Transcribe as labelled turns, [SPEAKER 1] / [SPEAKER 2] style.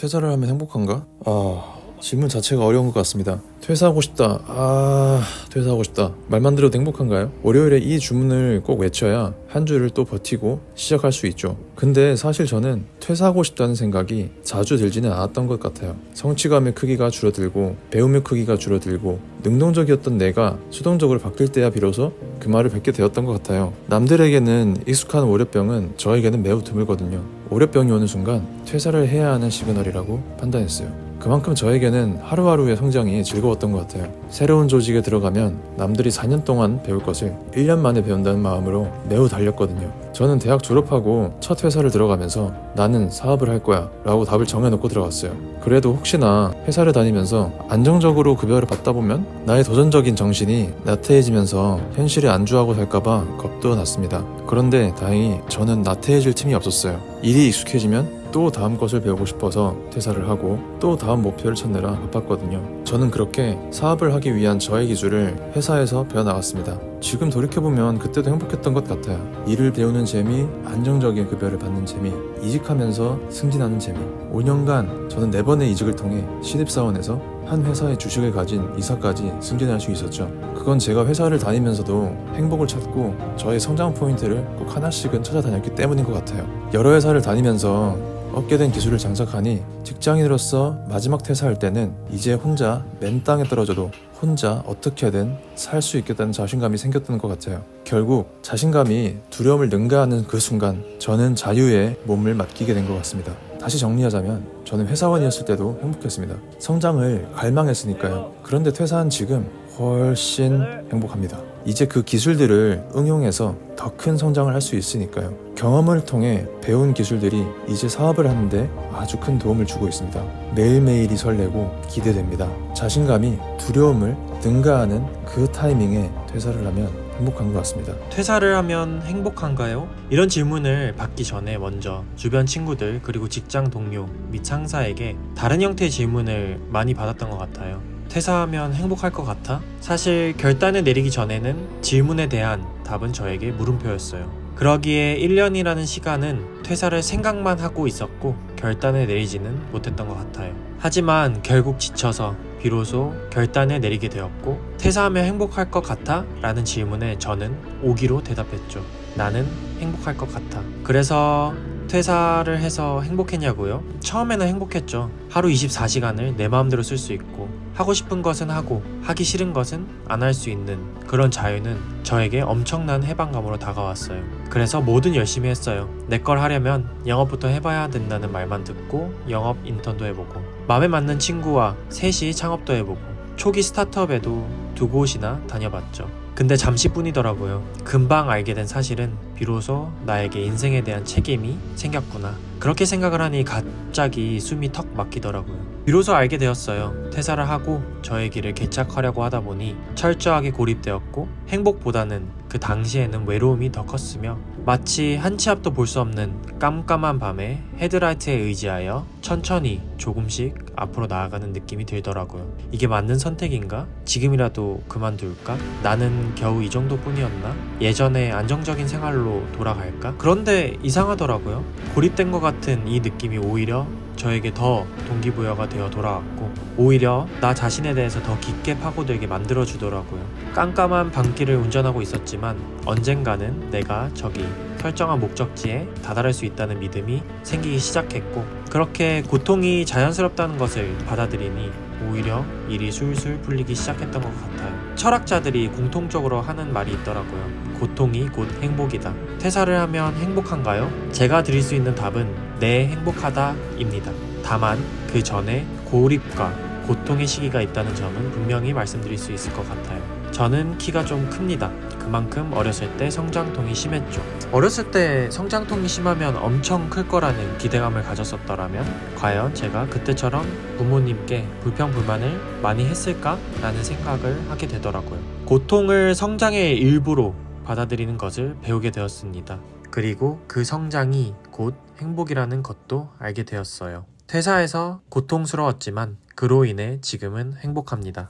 [SPEAKER 1] 퇴사를 하면 행복한가? 아 질문 자체가 어려운 것 같습니다. 퇴사하고 싶다. 아 퇴사하고 싶다. 말만 들어도 행복한가요? 월요일에 이 주문을 꼭 외쳐야 한 주를 또 버티고 시작할 수 있죠. 근데 사실 저는 퇴사하고 싶다는 생각이 자주 들지는 않았던 것 같아요. 성취감의 크기가 줄어들고 배움의 크기가 줄어들고 능동적이었던 내가 수동적으로 바뀔 때야 비로소 그 말을 뱉게 되었던 것 같아요. 남들에게는 익숙한 월요병은 저에게는 매우 드물거든요. 월요병이 오는 순간 퇴사를 해야 하는 시그널이라고 판단했어요. 그만큼 저에게는 하루하루의 성장이 즐거웠던 것 같아요. 새로운 조직에 들어가면 남들이 4년 동안 배울 것을 1년 만에 배운다는 마음으로 매우 달렸거든요. 저는 대학 졸업하고 첫 회사를 들어가면서 나는 사업을 할 거야 라고 답을 정해놓고 들어갔어요. 그래도 혹시나 회사를 다니면서 안정적으로 급여를 받다 보면 나의 도전적인 정신이 나태해지면서 현실에 안주하고 살까봐 겁도 났습니다. 그런데 다행히 저는 나태해질 틈이 없었어요. 일이 익숙해지면 또 다음 것을 배우고 싶어서 퇴사를 하고 또 다음 목표를 찾느라 바빴거든요. 저는 그렇게 사업을 하기 위한 저의 기술을 회사에서 배워나갔습니다. 지금 돌이켜보면 그때도 행복했던 것 같아요. 일을 배우는 재미, 안정적인 급여를 받는 재미, 이직하면서 승진하는 재미. 5년간 저는 4번의 이직을 통해 신입사원에서 한 회사의 주식을 가진 이사까지 승진할 수 있었죠. 그건 제가 회사를 다니면서도 행복을 찾고 저의 성장 포인트를 꼭 하나씩은 찾아다녔기 때문인 것 같아요. 여러 회사를 다니면서 얻게 된 기술을 장착하니 직장인으로서 마지막 퇴사할 때는 이제 혼자 맨 땅에 떨어져도 혼자 어떻게든 살 수 있겠다는 자신감이 생겼던 것 같아요. 결국 자신감이 두려움을 능가하는 그 순간 저는 자유에 몸을 맡기게 된 것 같습니다. 다시 정리하자면 저는 회사원이었을 때도 행복했습니다. 성장을 갈망했으니까요. 그런데 퇴사한 지금 훨씬 행복합니다. 이제 그 기술들을 응용해서 더 큰 성장을 할 수 있으니까요. 경험을 통해 배운 기술들이 이제 사업을 하는데 아주 큰 도움을 주고 있습니다. 매일매일이 설레고 기대됩니다. 자신감이 두려움을 능가하는 그 타이밍에 퇴사를 하면 행복한 것 같습니다.
[SPEAKER 2] 퇴사를 하면 행복한가요? 이런 질문을 받기 전에 먼저 주변 친구들 그리고 직장 동료 및 상사에게 다른 형태의 질문을 많이 받았던 것 같아요. 퇴사하면 행복할 것 같아? 사실 결단을 내리기 전에는 질문에 대한 답은 저에게 물음표였어요. 그러기에 1년이라는 시간은 퇴사를 생각만 하고 있었고 결단을 내리지는 못했던 것 같아요. 하지만 결국 지쳐서 비로소 결단을 내리게 되었고 퇴사하면 행복할 것 같아? 라는 질문에 저는 오기로 대답했죠. 나는 행복할 것 같아. 그래서 퇴사를 해서 행복했냐고요? 처음에는 행복했죠. 하루 24시간을 내 마음대로 쓸 수 있고 하고 싶은 것은 하고 하기 싫은 것은 안 할 수 있는 그런 자유는 저에게 엄청난 해방감으로 다가왔어요. 그래서 뭐든 열심히 했어요. 내 걸 하려면 영업부터 해봐야 된다는 말만 듣고 영업 인턴도 해보고 마음에 맞는 친구와 셋이 창업도 해보고 초기 스타트업에도 두 곳이나 다녀봤죠. 근데 잠시뿐이더라고요. 금방 알게 된 사실은 비로소 나에게 인생에 대한 책임이 생겼구나. 그렇게 생각을 하니 갑자기 숨이 턱 막히더라고요. 비로소 알게 되었어요. 퇴사를 하고 저의 길을 개척하려고 하다 보니 철저하게 고립되었고 행복보다는 그 당시에는 외로움이 더 컸으며 마치 한 치 앞도 볼 수 없는 깜깜한 밤에 헤드라이트에 의지하여 천천히 조금씩 앞으로 나아가는 느낌이 들더라고요. 이게 맞는 선택인가? 지금이라도 그만둘까? 나는 겨우 이 정도뿐이었나? 예전에 안정적인 생활로 돌아갈까? 그런데 이상하더라고요. 고립된 것 같은 이 느낌이 오히려 저에게 더 동기부여가 되어 돌아왔고 오히려 나 자신에 대해서 더 깊게 파고들게 만들어 주더라고요. 깜깜한 밤길을 운전하고 있었지만 언젠가는 내가 저기 설정한 목적지에 다다를 수 있다는 믿음이 생기기 시작했고 그렇게 고통이 자연스럽다는 것을 받아들이니 오히려 일이 술술 풀리기 시작했던 것 같아요. 철학자들이 공통적으로 하는 말이 있더라고요. 고통이 곧 행복이다. 퇴사를 하면 행복한가요? 제가 드릴 수 있는 답은 네, 행복하다입니다. 다만 그 전에 고립과 고통의 시기가 있다는 점은 분명히 말씀드릴 수 있을 것 같아요. 저는 키가 좀 큽니다. 그만큼 어렸을 때 성장통이 심했죠. 어렸을 때 성장통이 심하면 엄청 클 거라는 기대감을 가졌었더라면 과연 제가 그때처럼 부모님께 불평 불만을 많이 했을까라는 생각을 하게 되더라고요. 고통을 성장의 일부로 받아들이는 것을 배우게 되었습니다. 그리고 그 성장이 곧 행복이라는 것도 알게 되었어요. 퇴사해서 고통스러웠지만 그로 인해 지금은 행복합니다.